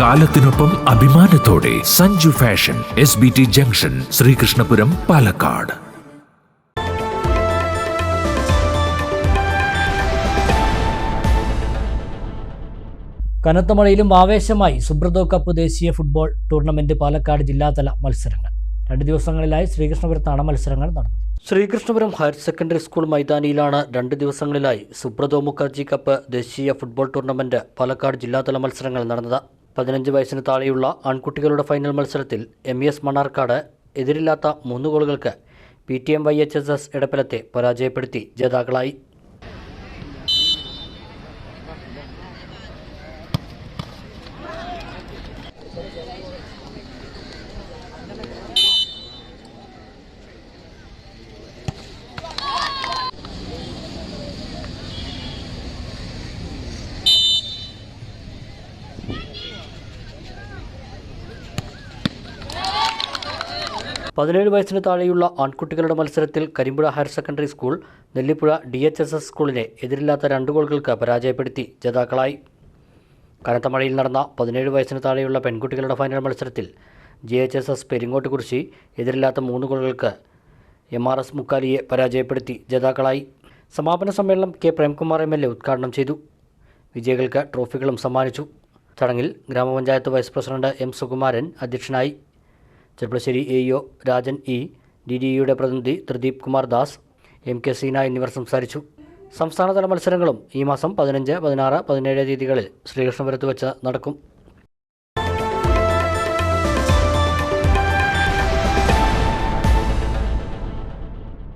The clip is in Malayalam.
കാലത്തിനൊപ്പം അഭിമാനത്തോടെ Sanju fashion S B T junction Sreekrishnapuram Palakkad. കനത്ത മഴയിലും ആവേശമായി സുബ്രതോ കപ്പ് ദേശീയ ഫുട്ബോൾ ടൂർണമെന്റ് പാലക്കാട് ജില്ലാതല മത്സരങ്ങൾ. രണ്ട് ദിവസങ്ങളിലായി ശ്രീകൃഷ്ണപുരത്താണ് മത്സരങ്ങൾ നടന്നത്. ശ്രീകൃഷ്ണപുരം ഹയർ സെക്കൻഡറി സ്കൂൾ മൈതാനിയിലാണ് രണ്ട് ദിവസങ്ങളിലായി സുബ്രതോ മുഖർജി കപ്പ് ദേശീയ ഫുട്ബോൾ ടൂർണമെന്റ് പാലക്കാട് ജില്ലാതല മത്സരങ്ങൾ നടന്നത്. പതിനഞ്ച് വയസ്സിന് താഴെയുള്ള ആൺകുട്ടികളുടെ ഫൈനൽ മത്സരത്തിൽ എം എസ് മണ്ണാർക്കാട് എതിരില്ലാത്ത മൂന്ന് ഗോളുകൾക്ക് P T M Y H S S ഇടപ്പലത്തെ പരാജയപ്പെടുത്തി ജേതാക്കളായി. പതിനേഴ് വയസ്സിന് താഴെയുള്ള ആൺകുട്ടികളുടെ മത്സരത്തിൽ Karimpuzha higher secondary school Nellipuzha D H S S സ്കൂളിനെ എതിരില്ലാത്ത രണ്ട് ഗോളുകൾക്ക് പരാജയപ്പെടുത്തി ജേതാക്കളായി. കനത്ത മഴയിൽ നടന്ന പതിനേഴ് വയസ്സിന് താഴെയുള്ള പെൺകുട്ടികളുടെ ഫൈനൽ മത്സരത്തിൽ G H S S Peringottukurissi എതിരില്ലാത്ത മൂന്ന് ഗോളുകൾക്ക് എം ആർ എസ് മുക്കാലിയെ പരാജയപ്പെടുത്തി ജേതാക്കളായി. സമാപന സമ്മേളനം K Premkumar M L A ഉദ്ഘാടനം ചെയ്തു. വിജയികൾക്ക് ട്രോഫികളും സമ്മാനിച്ചു. ചടങ്ങിൽ ഗ്രാമപഞ്ചായത്ത് വൈസ് പ്രസിഡന്റ് എം സുകുമാരൻ അധ്യക്ഷനായി. Cherpulassery A EO Rajan E D D ഇയുടെ പ്രതിനിധി ത്രിദീപ് കുമാർ ദാസ് എം കെ സീന എന്നിവർ സംസാരിച്ചു. സംസ്ഥാനതല മത്സരങ്ങളും ഈ മാസം പതിനഞ്ച് പതിനാറ് പതിനേഴ് തീയതികളിൽ ശ്രീകൃഷ്ണപുരത്ത് വെച്ച് നടക്കും.